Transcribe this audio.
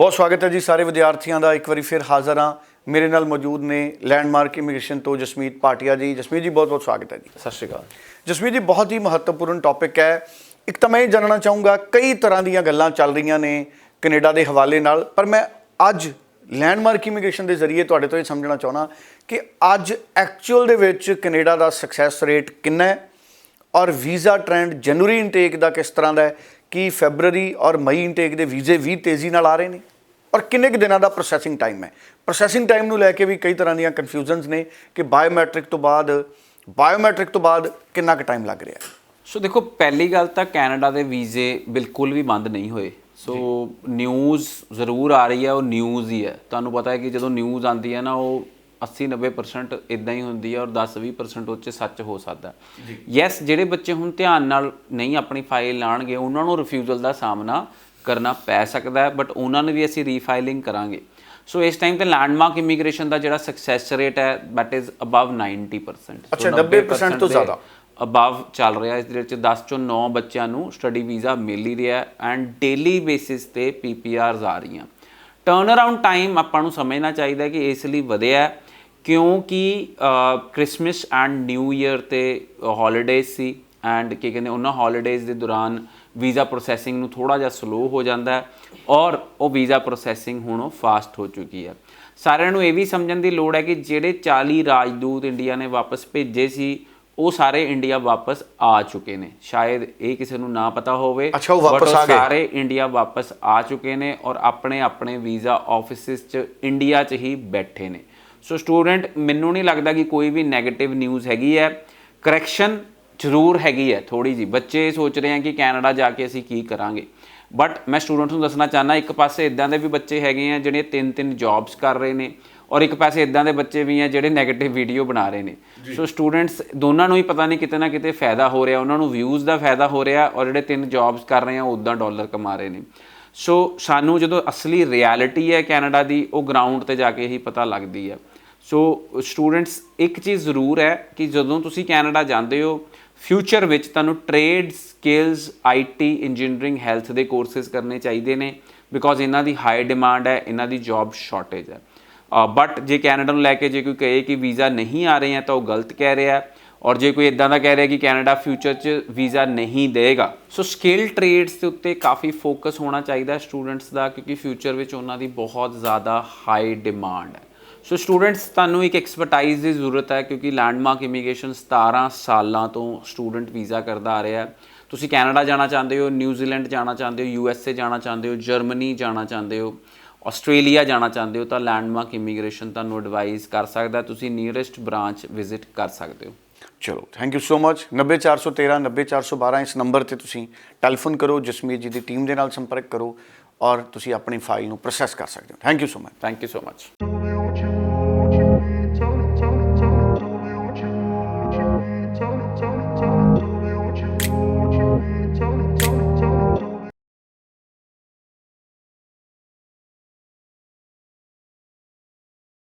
ਬਹੁਤ ਸਵਾਗਤ ਹੈ ਜੀ ਸਾਰੇ ਵਿਦਿਆਰਥੀਆਂ ਦਾ। ਇੱਕ ਵਾਰੀ ਫਿਰ ਹਾਜ਼ਰ ਹਾਂ। ਮੇਰੇ ਨਾਲ ਮੌਜੂਦ ਨੇ ਲੈਂਡਮਾਰਕ ਇਮੀਗ੍ਰੇਸ਼ਨ ਤੋਂ ਜਸਮੀਤ ਭਾਟੀਆ ਜੀ। ਜਸਮੀਤ ਜੀ ਬਹੁਤ ਬਹੁਤ ਸਵਾਗਤ ਹੈ ਜੀ। ਸਤਿ ਸ਼੍ਰੀ ਅਕਾਲ। ਜਸਮੀਤ ਜੀ ਬਹੁਤ ਹੀ ਮਹੱਤਵਪੂਰਨ ਟੌਪਿਕ ਹੈ। ਇੱਕ ਤਾਂ ਮੈਂ ਇਹ ਜਾਣਨਾ ਚਾਹੂੰਗਾ ਕਈ ਤਰ੍ਹਾਂ ਦੀਆਂ ਗੱਲਾਂ ਚੱਲ ਰਹੀਆਂ ਨੇ ਕੈਨੇਡਾ ਦੇ ਹਵਾਲੇ ਨਾਲ ਪਰ ਮੈਂ ਅੱਜ ਲੈਂਡਮਾਰਕ ਇਮੀਗ੍ਰੇਸ਼ਨ ਦੇ ਜ਼ਰੀਏ ਤੁਹਾਡੇ ਤੋਂ ਇਹ ਸਮਝਣਾ ਚਾਹਣਾ ਕਿ ਅੱਜ ਐਕਚੁਅਲ ਦੇ ਵਿੱਚ ਕੈਨੇਡਾ ਦਾ ਸਕਸੈਸ ਰੇਟ ਕਿੰਨਾ ਹੈ ਔਰ ਵੀਜ਼ਾ ਟ੍ਰੈਂਡ ਜਨਵਰੀ ਇਨਟੇਕ ਦਾ ਕਿਸ ਤਰ੍ਹਾਂ ਦਾ ਹੈ? ਕਿ ਫੈਬਰੂਅਰੀ ਔਰ ਮਈ ਇਨਟੇਕ ਦੇ ਵੀਜ਼ੇ ਵੀ ਤੇਜ਼ੀ ਨਾਲ ਆ ਰਹੇ ਨੇ? ਔਰ ਕਿੰਨੇ ਕੁ ਦਿਨਾਂ ਦਾ ਪ੍ਰੋਸੈਸਿੰਗ ਟਾਈਮ ਹੈ? ਪ੍ਰੋਸੈਸਿੰਗ ਟਾਈਮ ਨੂੰ ਲੈ ਕੇ ਵੀ ਕਈ ਤਰ੍ਹਾਂ ਦੀਆਂ ਕਨਫਿਊਜ਼ਨਸ ਨੇ ਕਿ ਬਾਇਓਮੈਟ੍ਰਿਕ ਤੋਂ ਬਾਅਦ ਬਾਇਓਮੈਟ੍ਰਿਕ ਤੋਂ ਬਾਅਦ ਕਿੰਨਾ ਕੁ ਟਾਈਮ ਲੱਗ ਰਿਹਾ ਸੋ ਦੇਖੋ ਪਹਿਲੀ ਗੱਲ ਤਾਂ ਕੈਨੇਡਾ ਦੇ ਵੀਜ਼ੇ ਬਿਲਕੁਲ ਵੀ ਬੰਦ ਨਹੀਂ ਹੋਏ। ਸੋ ਨਿਊਜ਼ ਜ਼ਰੂਰ ਆ ਰਹੀ ਹੈ ਉਹ ਨਿਊਜ਼ ਹੀ ਹੈ। ਤੁਹਾਨੂੰ ਪਤਾ ਹੈ ਕਿ ਜਦੋਂ ਨਿਊਜ਼ ਆਉਂਦੀ ਹੈ ਨਾ ਉਹ 80 90% ਇਦਾਂ ਹੀ ਹੁੰਦੀ ਹੈ ਔਰ 10 20% ਉਹ 'ਚ ਸੱਚ ਹੋ ਸਕਦਾ ਯੈਸ ਜਿਹੜੇ ਬੱਚੇ ਹੁਣ ਧਿਆਨ ਨਾਲ ਨਹੀਂ ਆਪਣੀ ਫਾਈਲ ਲਾਣਗੇ ਉਹਨਾਂ ਨੂੰ ਰਿਫਿਊਜ਼ਲ ਦਾ ਸਾਹਮਣਾ ਕਰਨਾ ਪੈ ਸਕਦਾ ਹੈ ਬਟ ਉਹਨਾਂ ਨੂੰ ਵੀ ਅਸੀਂ ਰੀਫਾਈਲਿੰਗ ਕਰਾਂਗੇ। ਸੋ ਇਸ ਟਾਈਮ ਤੇ ਲੈਂਡਮਾਰਕ ਇਮੀਗ੍ਰੇਸ਼ਨ ਦਾ ਜਿਹੜਾ ਸਕਸੈਸ ਰੇਟ ਹੈ that is above 90% So ਅੱਛਾ, 90% ਤੋਂ ਜ਼ਿਆਦਾ। ਅਬਵ ਚੱਲ ਰਿਹਾ ਇਸ ਦੇ ਵਿੱਚ 10 ਚੋਂ 9 ਬੱਚਿਆਂ ਨੂੰ ਸਟੱਡੀ ਵੀਜ਼ਾ ਮਿਲ ਹੀ ਰਿਹਾ ਐਂਡ ਡੇਲੀ ਬੇਸਿਸ ਤੇ ਪੀਪੀਆਰਸ ਆ ਰਹੀਆਂ। ਟਰਨ ਅਰਾਊਂਡ ਟਾਈਮ ਆਪਾਂ ਨੂੰ ਸਮਝਣਾ ਚਾਹੀਦਾ ਹੈ ਕਿ ਇਸ ਲਈ ਵਧਿਆ ਕਿਉਂਕਿ ਕ੍ਰਿਸਮਸ ਐਂਡ ਨਿਊ ਇਅਰ ਤੇ ਹੌਲੀਡੇਜ਼ ਸੀ। ਐਂਡ ਕੀ ਕਹਿੰਦੇ ਉਹਨਾਂ ਹੌਲੀਡੇਜ਼ ਦੇ ਦੌਰਾਨ ਵੀਜ਼ਾ ਪ੍ਰੋਸੈਸਿੰਗ ਨੂੰ ਥੋੜਾ ਜਿਹਾ ਸਲੋ ਹੋ ਜਾਂਦਾ ਹੈ ਔਰ ਉਹ ਵੀਜ਼ਾ ਪ੍ਰੋਸੈਸਿੰਗ ਹੁਣ ਉਹ ਫਾਸਟ ਹੋ ਚੁੱਕੀ ਹੈ। ਸਾਰਿਆਂ ਨੂੰ ਇਹ ਵੀ ਸਮਝਣ ਦੀ ਲੋੜ ਹੈ ਕਿ ਜਿਹੜੇ 40 ਰਾਜਦੂਤ ਇੰਡੀਆ ਨੇ ਵਾਪਸ ਭੇਜੇ ਸੀ ਉਹ ਸਾਰੇ ਇੰਡੀਆ ਵਾਪਸ ਆ ਚੁੱਕੇ ਨੇ। ਸ਼ਾਇਦ ਇਹ ਕਿਸੇ ਨੂੰ ਨਾ ਪਤਾ ਹੋਵੇ ਅੱਛਾ, ਉਹ but ਵਾਪਸ ਆ ਗਏ। ਸਾਰੇ ਇੰਡੀਆ ਵਾਪਸ ਆ ਚੁੱਕੇ ਨੇ ਔਰ ਆਪਣੇ ਆਪਣੇ ਵੀਜ਼ਾ ਆਫਿਸਿਸ 'ਚ ਇੰਡੀਆ 'ਚ ਹੀ ਬੈਠੇ ਨੇ। ਸੋ ਸਟੂਡੈਂਟ ਮੈਨੂੰ ਨਹੀਂ ਲੱਗਦਾ ਕਿ ਕੋਈ ਵੀ 네ਗੇਟਿਵ ਨਿਊਜ਼ ਹੈਗੀ ਹੈ। ਕਰੈਕਸ਼ਨ ਜ਼ਰੂਰ ਹੈਗੀ ਹੈ ਥੋੜੀ ਜੀ ਬੱਚੇ ਸੋਚ ਰਹੇ ਆ ਕਿ ਕੈਨੇਡਾ ਜਾ ਕੇ ਅਸੀਂ ਕੀ ਕਰਾਂਗੇ। ਬਟ ਮੈਂ ਸਟੂਡੈਂਟਸ ਨੂੰ ਦੱਸਣਾ ਚਾਹਨਾ ਇੱਕ ਪਾਸੇ ਇਦਾਂ ਦੇ ਵੀ ਬੱਚੇ ਹੈਗੇ ਆ ਜਿਹੜੇ ਤਿੰਨ ਤਿੰਨ ਜੌਬਸ ਕਰ ਰਹੇ ਨੇ ਔਰ ਇੱਕ ਪਾਸੇ ਇਦਾਂ ਦੇ ਬੱਚੇ ਵੀ ਆ ਜਿਹੜੇ 네ਗੇਟਿਵ ਵੀਡੀਓ ਬਣਾ ਰਹੇ ਨੇ। ਸੋ ਸਟੂਡੈਂਟਸ ਦੋਨਾਂ ਨੂੰ ਹੀ ਪਤਾ ਨਹੀਂ ਕਿਤੇ ਨਾ ਕਿਤੇ ਫਾਇਦਾ ਹੋ ਰਿਹਾ ਉਹਨਾਂ ਨੂੰ ਵਿਊਜ਼ ਦਾ ਫਾਇਦਾ ਹੋ ਰਿਹਾ ਔਰ ਜਿਹੜੇ ਤਿੰਨ ਜੌਬਸ ਕਰ ਰਹੇ ਆ ਉਦਾਂ ਡਾਲਰ ਕਮਾ ਰਹੇ ਨੇ। ਸੋ ਸਾਨੂੰ ਜਦੋਂ ਅਸਲੀ ਰਿਐਲਿਟੀ ਹੈ ਕੈਨੇਡਾ ਦੀ ਉਹ ਗਰਾਊਂਡ ਤੇ ਜਾ ਕੇ ਹੀ ਪਤਾ ਲੱਗਦੀ ਹੈ। ਸੋ ਸਟੂਡੈਂਟਸ ਇੱਕ ਚੀਜ਼ ਜ਼ਰੂਰ ਹੈ ਕਿ ਜਦੋਂ ਤੁਸੀਂ ਕੈਨੇਡਾ ਜਾਂਦੇ ਹੋ ਫਿਊਚਰ ਵਿੱਚ ਤੁਹਾਨੂੰ trade skills IT engineering health ਦੇ ਕੋਰਸਸ ਕਰਨੇ ਚਾਹੀਦੇ ਨੇ ਬਿਕੋਜ਼ ਇਹਨਾਂ ਦੀ ਹਾਈ ਡਿਮਾਂਡ ਹੈ, ਇਹਨਾਂ ਦੀ ਜੌਬ ਸ਼ਾਰਟੇਜ ਹੈ। ਬਟ ਜੇ ਕੈਨੇਡਾ ਨੂੰ ਲੈ ਕੇ ਜੇ ਕੋਈ ਕਹੇ ਕਿ ਵੀਜ਼ਾ ਨਹੀਂ ਆ ਰਹੇ ਹੈ ਤਾਂ ਉਹ ਗਲਤ ਕਹਿ ਰਿਹਾ ਹੈ। ਔਰ ਜੇ ਕੋਈ ਇਦਾਂ ਦਾ ਕਹਿ ਰਿਹਾ ਕਿ ਕੈਨੇਡਾ ਫਿਊਚਰ 'ਚ ਵੀਜ਼ਾ ਨਹੀਂ ਦੇਗਾ ਸੋ ਸਕਿੱਲ ਟ੍ਰੇਡਸ ਦੇ ਉੱਤੇ ਕਾਫੀ ਫੋਕਸ ਹੋਣਾ ਚਾਹੀਦਾ ਸਟੂਡੈਂਟਸ ਦਾ, ਕਿਉਂਕਿ ਫਿਊਚਰ ਵਿੱਚ ਉਹਨਾਂ ਦੀ ਬਹੁਤ ਜ਼ਿਆਦਾ ਹਾਈ ਡਿਮਾਂਡ ਹੈ। ਸੋ ਸਟੂਡੈਂਟਸ ਤੁਹਾਨੂੰ ਇੱਕ ਐਕਸਪਰਟਾਈਜ਼ ਦੀ ਜ਼ਰੂਰਤ ਹੈ ਕਿਉਂਕਿ ਲੈਂਡਮਾਰਕ ਇਮੀਗ੍ਰੇਸ਼ਨ 17 ਸਾਲਾਂ ਤੋਂ ਸਟੂਡੈਂਟ ਵੀਜ਼ਾ ਕਰਦਾ ਆ ਰਿਹਾ ਹੈ। ਤੁਸੀਂ ਕੈਨੇਡਾ ਜਾਣਾ ਚਾਹੁੰਦੇ ਹੋ ਨਿਊਜ਼ੀਲੈਂਡ ਜਾਣਾ ਚਾਹੁੰਦੇ ਹੋ ਯੂ ਐਸ ਏ ਜਾਣਾ ਚਾਹੁੰਦੇ ਹੋ ਜਰਮਨੀ ਜਾਣਾ ਚਾਹੁੰਦੇ ਹੋ ਆਸਟ੍ਰੇਲੀਆ ਜਾਣਾ ਚਾਹੁੰਦੇ ਹੋ ਤਾਂ ਲੈਂਡਮਾਰਕ ਇਮੀਗ੍ਰੇਸ਼ਨ ਤੁਹਾਨੂੰ ਐਡਵਾਈਸ ਕਰ ਸਕਦਾ। ਤੁਸੀਂ ਨੀਅਰੈਸਟ ਬ੍ਰਾਂਚ ਵਿਜ਼ਿਟ ਕਰ ਸਕਦੇ ਹੋ। ਚਲੋ ਥੈਂਕ ਯੂ ਸੋ ਮਚ 90413 90412 ਇਸ ਨੰਬਰ ਤੇ ਤੁਸੀਂ ਟੈਲੀਫੋਨ ਕਰੋ ਜਸਮੀਤ ਜੀ ਦੀ ਟੀਮ ਦੇ ਨਾਲ ਸੰਪਰਕ ਕਰੋ ਔਰ ਤੁਸੀਂ ਆਪਣੀ ਫਾਈਲ ਨੂੰ ਪ੍ਰੋਸੈਸ ਕਰ ਸਕਦੇ ਹੋ। Thank you so much thank you so much